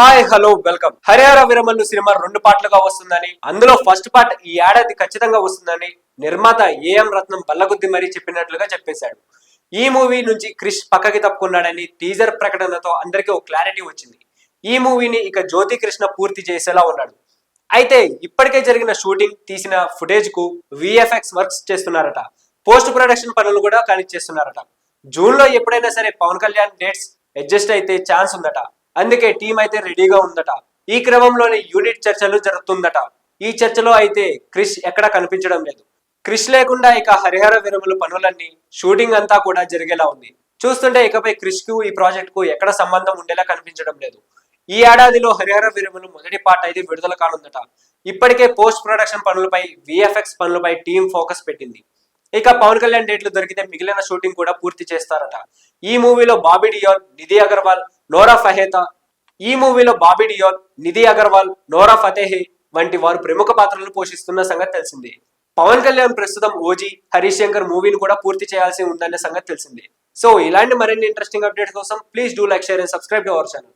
Hi hello welcome. Harihara Veeramallu cinema రెండు పాటలుగా వస్తుందని అందులో ఫస్ట్ పార్ట్ ఈ ఏడాది ఖచ్చితంగా వస్తుందని నిర్మాత ఏఎం రత్నం బల్లగుద్ది మరీ చెప్పినట్లుగా చెప్పేశాడు. ఈ మూవీ నుంచి క్రిష్ పక్కకి తప్పుకున్నాడని టీజర్ ప్రకటనతో అందరికీ ఒక క్లారిటీ వచ్చింది. ఈ మూవీని ఇక జ్యోతి కృష్ణ పూర్తి చేసేలా ఉన్నాడు. అయితే ఇప్పటికే జరిగిన షూటింగ్ తీసిన ఫుటేజ్కు విఎఫ్ఎక్స్ వర్క్స్ చేస్తున్నారట. పోస్ట్ ప్రొడక్షన్ పనులు కూడా కానిచ్చేస్తున్నారట. జూన్లో ఎప్పుడైనా సరే పవన్ కళ్యాణ్ డేట్స్ అడ్జస్ట్ అయితే ఛాన్స్ ఉందట. అందుకే టీం అయితే రెడీగా ఉందట. ఈ క్రమంలోనే యూనిట్ చర్చలు జరుగుతుందట. ఈ చర్చలో అయితే క్రిష్ ఎక్కడ కనిపించడం లేదు. క్రిష్ లేకుండా ఇక హరిహర విరములు పనులన్నీ షూటింగ్ అంతా కూడా జరిగేలా ఉంది. చూస్తుంటే ఇకపై క్రిష్కు ఈ ప్రాజెక్ట్కు ఎక్కడ సంబంధం ఉండేలా కనిపించడం లేదు. ఈ ఏడాదిలో హరిహర విరములు మొదటి పాట అయితే విడుదల కానుందట. ఇప్పటికే పోస్ట్ ప్రొడక్షన్ పనులపై విఎఫ్ఎక్స్ పనులపై టీం ఫోకస్ పెట్టింది. ఇక పవన్ కళ్యాణ్ డేట్లు దొరికితే మిగిలిన షూటింగ్ కూడా పూర్తి చేస్తారట. ఈ మూవీలో బాబీ డియోల్ నిధి అగర్వాల్ నోరా ఫహేతా ఈ మూవీలో బాబీ డియోల్ నిధి అగర్వాల్ నోరా ఫతేహి వంటి వారు ప్రముఖ పాత్రలు పోషిస్తున్న సంగతి తెలిసిందే. పవన్ కళ్యాణ్ ప్రస్తుతం ఓజీ హరీష్ శంకర్ మూవీని కూడా పూర్తి చేయాల్సి ఉందనే సంగతి తెలిసిందే. సో ఇలాంటి మరిన్ని ఇంట్రెస్టింగ్ అప్డేట్స్ కోసం please do like share and subscribe to our channel